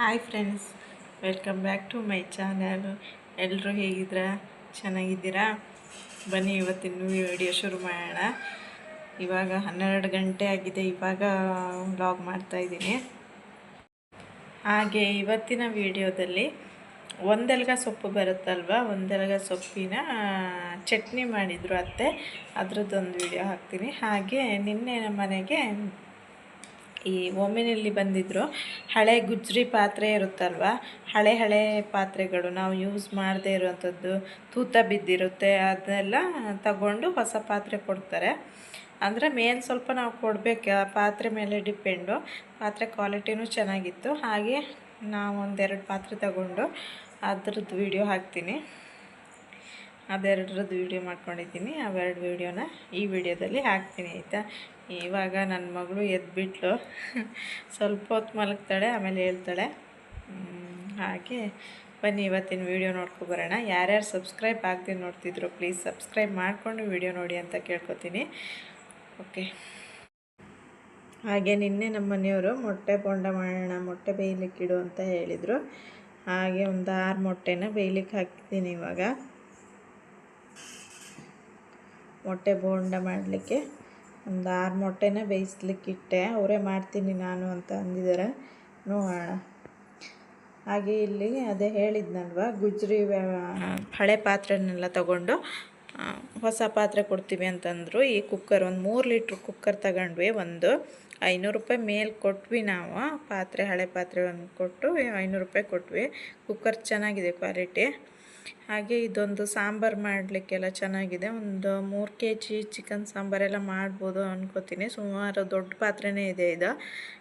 Hi friends, welcome back to my channel. ಎಲ್ಲರೂ ಹೇಗಿದ್ದೀರಾ? ಚೆನ್ನಾಗಿದ್ದೀರಾ? ಬನ್ನಿ, ಇವತ್ತಿನ ವಿಡಿಯೋ ಶುರು ಮಾಡೋಣ. ಇವಾಗ ಹನ್ನೆರಡು ಗಂಟೆ ಆಗಿದೆ. ಇವಾಗ ವ್ಲಾಗ್ ಮಾಡ್ತಾಯಿದ್ದೀನಿ ಹಾಗೆ, ಇವತ್ತಿನ ವಿಡಿಯೋದಲ್ಲಿ ಒಂದೆಲ್ಗ ಸೊಪ್ಪು ಬರುತ್ತಲ್ವ? ಒಂದೆಲ್ಗ ಸೊಪ್ಪಿನ ಚಟ್ನಿ ಮಾಡಿದರು ಅತ್ತೆ. ಅದರದ್ದೊಂದು ವಿಡಿಯೋ ಹಾಕ್ತೀನಿ. ಹಾಗೆ, ನಿನ್ನೆ ನಮ್ಮ ಮನೆಗೆ ಈ ಓಮಿನಲ್ಲಿ ಬಂದಿದ್ದರು ಹಳೆ ಗುಜ್ರಿ ಪಾತ್ರೆ ಇರುತ್ತಲ್ವ? ಹಳೆ ಹಳೆ ಪಾತ್ರೆಗಳು ನಾವು ಯೂಸ್ ಮಾಡದೇ ಇರುವಂಥದ್ದು ತೂತ ಬಿದ್ದಿರುತ್ತೆ ಅದನ್ನೆಲ್ಲ ತಗೊಂಡು ಹೊಸ ಪಾತ್ರೆ ಕೊಡ್ತಾರೆ. ಅಂದರೆ ಮೇಲೆ ಸ್ವಲ್ಪ ನಾವು ಕೊಡಬೇಕು ಪಾತ್ರೆ ಮೇಲೆ ಡಿಪೆಂಡು ಪಾತ್ರೆ ಕ್ವಾಲಿಟಿನೂ ಚೆನ್ನಾಗಿತ್ತು. ಹಾಗೆ ನಾವು ಒಂದೆರಡು ಪಾತ್ರೆ ತಗೊಂಡು ಅದ್ರದ್ದು ವಿಡಿಯೋ ಹಾಕ್ತೀನಿ. ಅದೆರಡರದ್ದು ವೀಡಿಯೋ ಮಾಡ್ಕೊಂಡಿದ್ದೀನಿ. ಅವೆರಡು ವೀಡಿಯೋನ ಈ ವಿಡಿಯೋದಲ್ಲಿ ಹಾಕ್ತೀನಿ, ಆಯಿತಾ? ಇವಾಗ ನನ್ನ ಮಗಳು ಎದ್ಬಿಟ್ಲು. ಸ್ವಲ್ಪ ಹೊತ್ತು ಮಲಗ್ತಾಳೆ, ಆಮೇಲೆ ಹೇಳ್ತಾಳೆ ಹಾಗೆ ಬನ್ನಿ ಇವತ್ತಿನ ವೀಡಿಯೋ ನೋಡ್ಕೊಬರೋಣ ಯಾರ್ಯಾರು ಸಬ್ಸ್ಕ್ರೈಬ್ ಆಗ್ತೀನಿ ನೋಡ್ತಿದ್ರು ಪ್ಲೀಸ್ ಸಬ್ಸ್ಕ್ರೈಬ್ ಮಾಡಿಕೊಂಡು ವೀಡಿಯೋ ನೋಡಿ ಅಂತ ಕೇಳ್ಕೊತೀನಿ. ಓಕೆ ಹಾಗೆ ನಿನ್ನೆ ನಮ್ಮ ಮನೆಯವರು ಮೊಟ್ಟೆ ಬೋಂಡ ಮಾಡೋಣ, ಮೊಟ್ಟೆ ಬೇಯಲಿಕ್ಕಿಡು ಅಂತ ಹೇಳಿದರು. ಹಾಗೆ ಒಂದು ಆರು ಮೊಟ್ಟೆನ ಬೇಯಲಿಕ್ಕೆ ಹಾಕ್ತೀನಿ ಇವಾಗ. ಮೊಟ್ಟೆ ಬೋಂಡ ಮಾಡಲಿಕ್ಕೆ ಒಂದು ಆರು ಮೊಟ್ಟೆನ ಬೇಯಿಸ್ಲಿಕ್ಕಿಟ್ಟೆ. ಅವರೇ ಮಾಡ್ತೀನಿ ನಾನು ಅಂತ ಅಂದಿದ್ದಾರೆ. ನೋಡೋಣ. ಹಾಗೆ ಇಲ್ಲಿ ಅದೇ ಹೇಳಿದ್ನಲ್ವ, ಗುಜ್ರಿ ಹಳೆ ಪಾತ್ರೆನೆಲ್ಲ ತಗೊಂಡು ಹೊಸ ಪಾತ್ರೆ ಕೊಡ್ತೀವಿ ಅಂತಂದರು. ಈ ಕುಕ್ಕರ್ ಒಂದು ಮೂರು ಲೀಟ್ರ್ ಕುಕ್ಕರ್ ತಗೊಂಡ್ವಿ. ಒಂದು ಐನೂರು ರೂಪಾಯಿ ಮೇಲೆ ಕೊಟ್ವಿ ನಾವು. ಪಾತ್ರೆ, ಹಳೆ ಪಾತ್ರೆ ಒಂದು ಕೊಟ್ಟು ಐನೂರು ರೂಪಾಯಿ ಕೊಟ್ವಿ. ಕುಕ್ಕರ್ ಚೆನ್ನಾಗಿದೆ ಕ್ವಾಲಿಟಿ. ಹಾಗೆ ಇದೊಂದು ಸಾಂಬಾರು ಮಾಡಲಿಕ್ಕೆಲ್ಲ ಚೆನ್ನಾಗಿದೆ. ಒಂದು ಮೂರು ಕೆ ಜಿ ಚಿಕನ್ ಸಾಂಬಾರೆಲ್ಲ ಮಾಡ್ಬೋದು ಅನ್ಕೋತೀನಿ. ಸುಮಾರು ದೊಡ್ಡ ಪಾತ್ರೆನೇ ಇದೆ ಇದು.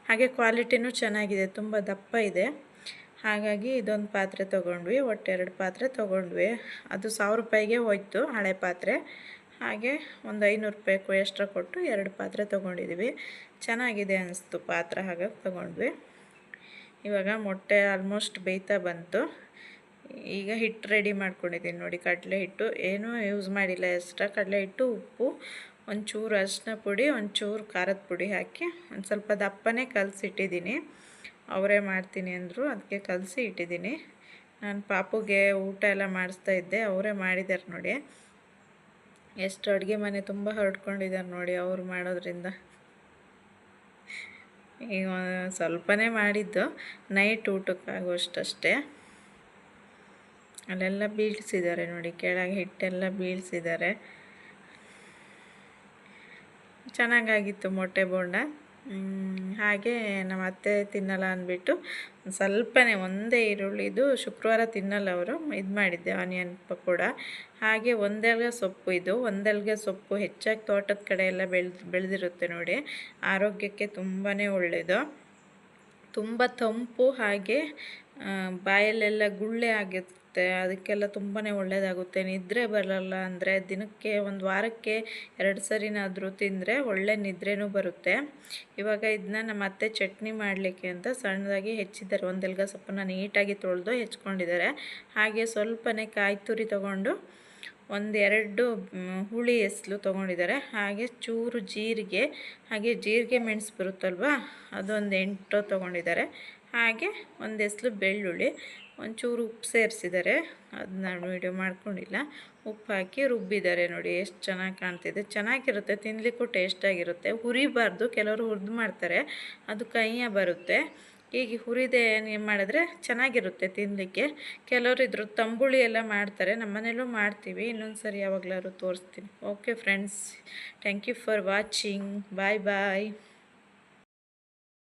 ಹಾಗೆ ಕ್ವಾಲಿಟಿನೂ ಚೆನ್ನಾಗಿದೆ. ತುಂಬ ದಪ್ಪ ಇದೆ. ಹಾಗಾಗಿ ಇದೊಂದು ಪಾತ್ರೆ ತೊಗೊಂಡ್ವಿ. ಒಟ್ಟು ಎರಡು ಪಾತ್ರೆ ತೊಗೊಂಡ್ವಿ. ಅದು ಸಾವಿರ ರೂಪಾಯಿಗೆ ಹೋಯ್ತು ಹಳೆ ಪಾತ್ರೆ. ಹಾಗೆ ಒಂದು ಐನೂರು ರೂಪಾಯಿ ಎಕ್ಸ್ಟ್ರಾ ಕೊಟ್ಟು ಎರಡು ಪಾತ್ರೆ ತೊಗೊಂಡಿದ್ದೀವಿ ಚೆನ್ನಾಗಿದೆ ಅನಿಸ್ತು ಪಾತ್ರೆ ಹಾಗಾಗಿ ತೊಗೊಂಡ್ವಿ. ಇವಾಗ ಮೊಟ್ಟೆ ಆಲ್ಮೋಸ್ಟ್ ಬೇಯ್ತಾ ಬಂತು. ಈಗ ಹಿಟ್ಟು ರೆಡಿ ಮಾಡ್ಕೊಂಡಿದ್ದೀನಿ ನೋಡಿ, ಕಡಲೆ ಹಿಟ್ಟು ಏನೂ ಯೂಸ್ ಮಾಡಿಲ್ಲ ಎಕ್ಸ್ಟ್ರಾ ಕಡಲೆ ಹಿಟ್ಟು, ಉಪ್ಪು, ಒಂಚೂರು ಅರಿಶಿನ ಪುಡಿ, ಒಂಚೂರು ಖಾರದ ಪುಡಿ ಹಾಕಿ ಒಂದು ಸ್ವಲ್ಪ ದಪ್ಪನೇ ಕಲಸಿಟ್ಟಿದ್ದೀನಿ. ಅವರೇ ಮಾಡ್ತೀನಿ ಅಂದರು ಅದಕ್ಕೆ ಕಲಸಿ ಇಟ್ಟಿದ್ದೀನಿ. ನಾನು ಪಾಪುಗೆ ಊಟ ಎಲ್ಲ ಮಾಡಿಸ್ತಾ ಇದ್ದೆ, ಅವರೇ ಮಾಡಿದ್ದಾರೆ ನೋಡಿ. ಎಷ್ಟು ಅಡುಗೆ ಮನೆ ತುಂಬ ಹರಡ್ಕೊಂಡಿದ್ದಾರೆ ನೋಡಿ ಅವ್ರು ಮಾಡೋದ್ರಿಂದ. ಈಗ ಸ್ವಲ್ಪನೇ ಮಾಡಿದ್ದು, ನೈಟ್ ಊಟಕ್ಕಾಗುವಷ್ಟಷ್ಟೇ. ಅಲ್ಲೆಲ್ಲ ಬೀಳ್ಸಿದ್ದಾರೆ ನೋಡಿ, ಕೆಳಗೆ ಹಿಟ್ಟೆಲ್ಲ ಬೀಳ್ಸಿದ್ದಾರೆ. ಚೆನ್ನಾಗಾಗಿತ್ತು ಮೊಟ್ಟೆ ಬೋಂಡ. ಹಾಗೆ ನಮ್ಮ ಅತ್ತೆ ತಿನ್ನಲ್ಲ ಅಂದ್ಬಿಟ್ಟು ಸ್ವಲ್ಪನೇ ಒಂದೇ ಈರುಳ್ಳಿದು ಶುಕ್ರವಾರ ತಿನ್ನಲ್ಲ ಅವರು, ಇದು ಮಾಡಿದ್ದೆ, ಆನಿಯನ್ ಪಕೋಡ. ಹಾಗೆ ಒಂದೆಲ್ಗೆ ಸೊಪ್ಪು ಇದು, ಒಂದೆಲ್ಗೆ ಸೊಪ್ಪು ಹೆಚ್ಚಾಗಿ ತೋಟದ ಕಡೆ ಎಲ್ಲ ಬೆಳೆದು, ಬೆಳೆದಿರುತ್ತೆ ನೋಡಿ, ಆರೋಗ್ಯಕ್ಕೆ ತುಂಬಾ ಒಳ್ಳೆಯದು ತುಂಬ ತಂಪು ಹಾಗೆ ಬಾಯಲ್ಲೆಲ್ಲ ಗುಳ್ಳೆ ಆಗಿರುತ್ತೆ. ಅದಕ್ಕೆಲ್ಲ ತುಂಬಾ ಒಳ್ಳೆಯದಾಗುತ್ತೆ ನಿದ್ರೆ ಬರಲ್ಲ ಅಂದರೆ ದಿನಕ್ಕೆ ಒಂದು ವಾರಕ್ಕೆ ಎರಡು ಸರಿನಾದರೂ ತಿಂದರೆ ಒಳ್ಳೆ ನಿದ್ರೆನೂ ಬರುತ್ತೆ. ಇವಾಗ ಇದನ್ನ ನಮ್ಮ ಅತ್ತೆ ಚಟ್ನಿ ಮಾಡಲಿಕ್ಕೆ ಅಂತ ಸಣ್ಣದಾಗಿ ಹೆಚ್ಚಿದ್ದಾರೆ. ಒಂದು ಎಲ್ಗ ಸೊಪ್ಪನ್ನು ನೀಟಾಗಿ ತೊಳೆದು ಹೆಚ್ಕೊಂಡಿದ್ದಾರೆ. ಹಾಗೆ ಸ್ವಲ್ಪನೇ ಕಾಯಿ ತುರಿ ತೊಗೊಂಡು ಒಂದೆರಡು ಹುಳಿ ಎಸ್ಲು ತೊಗೊಂಡಿದ್ದಾರೆ. ಹಾಗೆ ಚೂರು ಜೀರಿಗೆ, ಹಾಗೆ ಜೀರಿಗೆ ಮೆಣಸು ಬರುತ್ತಲ್ವ, ಅದೊಂದು ಎಂಟು ತೊಗೊಂಡಿದ್ದಾರೆ. ಹಾಗೆ ಒಂದು ಹೆಸ್ಲು ಬೆಳ್ಳುಳ್ಳಿ, ಒಂಚೂರು ಉಪ್ಪು ಸೇರಿಸಿದ್ದಾರೆ. ಅದು ನಾನು ವೀಡಿಯೋ ಮಾಡ್ಕೊಂಡಿಲ್ಲ. ಉಪ್ಪು ಹಾಕಿ ರುಬ್ಬಿದ್ದಾರೆ ನೋಡಿ, ಎಷ್ಟು ಚೆನ್ನಾಗಿ ಕಾಣ್ತಿದೆ. ಚೆನ್ನಾಗಿರುತ್ತೆ ತಿನ್ನಲಿಕ್ಕೂ ಟೇಸ್ಟಾಗಿರುತ್ತೆ ಹುರಿಬಾರ್ದು, ಕೆಲವರು ಹುರಿದು ಮಾಡ್ತಾರೆ, ಅದು ಕೈಯ ಬರುತ್ತೆ. ಹೀಗೆ ಹುರಿದೆ ಏನು ಮಾಡಿದ್ರೆ ಚೆನ್ನಾಗಿರುತ್ತೆ ತಿನ್ನಲಿಕ್ಕೆ ಕೆಲವರು ಇದ್ರ ತಂಬುಳಿ ಎಲ್ಲ ಮಾಡ್ತಾರೆ ನಮ್ಮ ಮನೇಲೂ ಮಾಡ್ತೀವಿ. ಇನ್ನೊಂದು ಸರಿ ಯಾವಾಗಲಾದ್ರು ತೋರಿಸ್ತೀನಿ. Okay friends thank you for watching bye bye